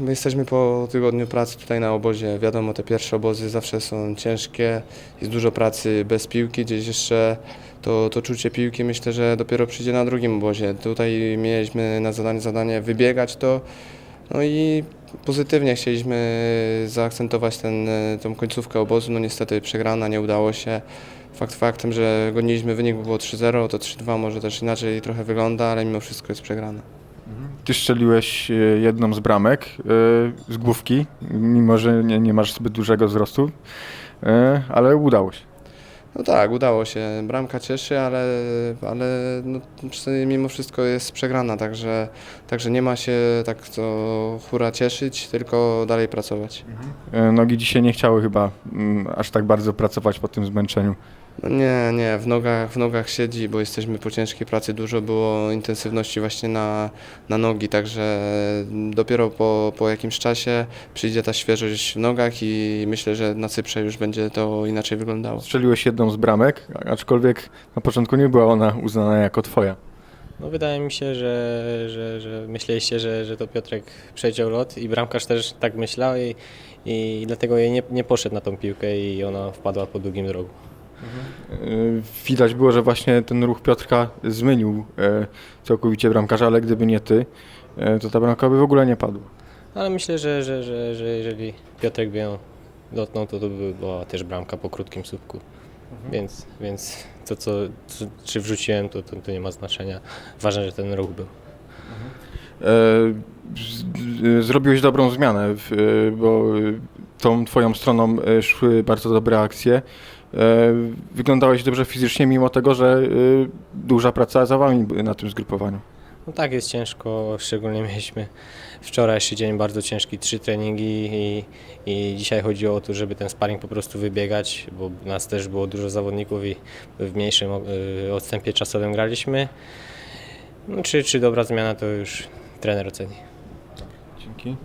My jesteśmy po tygodniu pracy tutaj na obozie. Wiadomo, te pierwsze obozy zawsze są ciężkie, jest dużo pracy bez piłki, gdzieś jeszcze to, to czucie piłki myślę, że dopiero przyjdzie na drugim obozie. Tutaj mieliśmy na zadanie zadanie wybiegać to, no i pozytywnie chcieliśmy zaakcentować ten, tą końcówkę obozu. No niestety przegrana, nie udało się. Fakt faktem, że goniliśmy wynik, było 3-0, to 3-2 może też inaczej trochę wygląda, ale mimo wszystko jest przegrana. Ty strzeliłeś e, jedną z bramek e, z główki, mimo że nie, nie masz zbyt dużego wzrostu, e, ale udało się. No tak, udało się. Bramka cieszy, ale, ale no, mimo wszystko jest przegrana, także, także nie ma się tak to hura cieszyć, tylko dalej pracować. E, Nogi dzisiaj nie chciały chyba mm, aż tak bardzo pracować po tym zmęczeniu. No nie, nie, w nogach, w nogach siedzi, bo jesteśmy po ciężkiej pracy, dużo było intensywności właśnie na, na nogi, także dopiero po, po jakimś czasie przyjdzie ta świeżość w nogach i myślę, że na Cyprze już będzie to inaczej wyglądało. Strzeliłeś jedną z bramek, aczkolwiek na początku nie była ona uznana jako twoja. No wydaje mi się, że, że, że myśleliście, że, że to Piotrek przejdzie lot i bramkarz też tak myślał i, i dlatego jej nie, nie poszedł na tą piłkę i ona wpadła po długim drogu. E, Widać było, że właśnie ten ruch Piotrka zmienił e, całkowicie bramkarza, ale gdyby nie ty, e, to ta bramka by w ogóle nie padła. Ale myślę, że, że, że, że jeżeli Piotrek by ją dotknął, to to by była też bramka po krótkim słupku. Więc, więc to, co, co, czy wrzuciłem, to, to, to nie ma znaczenia. Ważne, że ten ruch był. E, z- Zrobiłeś dobrą zmianę, w- bo tą twoją stroną e, szły bardzo dobre akcje. E, Wyglądałeś dobrze fizycznie, mimo tego, że e, duża praca za wami na tym zgrupowaniu. No tak, jest ciężko, szczególnie mieliśmy wczorajszy dzień bardzo ciężki, trzy treningi i, i dzisiaj chodziło o to, żeby ten sparring po prostu wybiegać, bo nas też było dużo zawodników i w mniejszym odstępie czasowym graliśmy. No, czy, czy dobra zmiana, to już trener oceni. Dzięki.